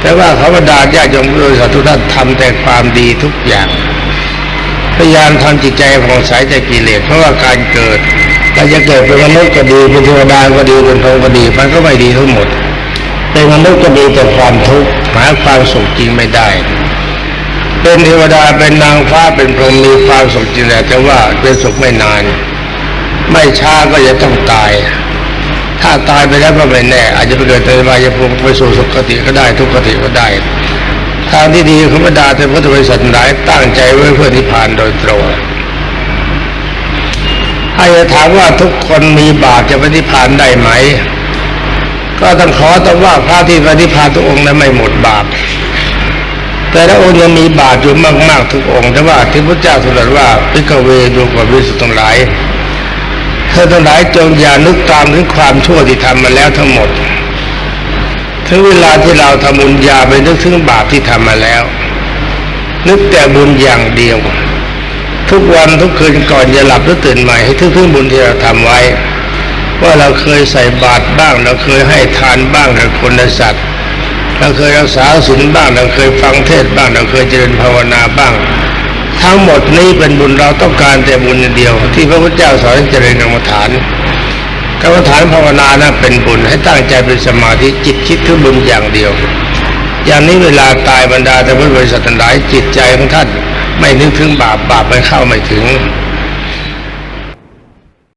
แต่ว่าเขบรรดาญาติโยมบริษัททุท่านทำแต่ความดีทุกอย่าง พยายามทำจิตใจผ่องใสจากกิเลสเพราะว่าการเกิดเราจะเกิดเป็นมนุษย์ก็ดีเป็นเทวดาก็ดีเป็นพรหมก็ดีมันก็ไม่ดีทั้งหมดเป็นมนุษย์ก็ดีแต่ความทุกข์หาความสุขจริงไม่ได้ เป็นเทวดาเป็นนางฟ้าเป็นพรหมมีความสุขจริงแต่ว่าเป็นสุขไม่นาน ไม่ช้าก็จะต้องตาย ถ้าตายไปแล้วก็ไม่แน่ อาจจะไปเกิดในวายภูมิไปสู่สุคติก็ได้ ทุกขติก็ได้ ทางที่ดีของบรรดาแต่พุทธบริษัทหลายตั้งใจไว้เพื่อนิพพานโดยตรงถ้าจะถามว่าทุกคนมีบาปจะไปนิพพานได้ไหม ก็ต้องขอแต่ว่าพระที่ปฏิพพานทุกองค์นั้นไม่หมดบาปแต่ละองค์ยังมีบาปอยู่มาก ๆ ทุกองค์ แต่ว่าที่พระเจ้าตรัสว่าพิกเวดูกว่าวิสุทธิ์ทั้งหลาย เธอทั้งหลายจงอย่านึกตามถึงความชั่วที่ทำมาแล้วทั้งหมด ถึงเวลาที่เราทำบุญอย่าไปนึกถึงบาปที่ทำมาแล้ว นึกแต่บุญอย่างเดียว ทุกวันทุกคืนก่อนจะหลับหรือตื่นใหม่ให้ทึกถึงบุญที่เราทำไว้ ว่าเราเคยใส่บาตรบ้าง เราเคยให้ทานบ้างกับคนและสัตว์เราเคยรักษาศีลบ้าง เราเคยฟังเทศบ้าง เราเคยเจริญภาวนาบ้าง ทั้งหมดนี้เป็นบุญเราต้องการแต่บุญอย่างเดียว ที่พระพุทธเจ้าสอนเจริญกรรมฐานกรรมฐานภาวนานะเป็นบุญให้ตั้งใจเป็นสมาธิจิตคิดถึงบุญอย่างเดียว อย่างนี้เวลาตายบรรดาแต่พุทธบริษัททั้งหลายจิตใจของท่านไม่นึกถึงบาปบาปมันเข้าไม่ถึง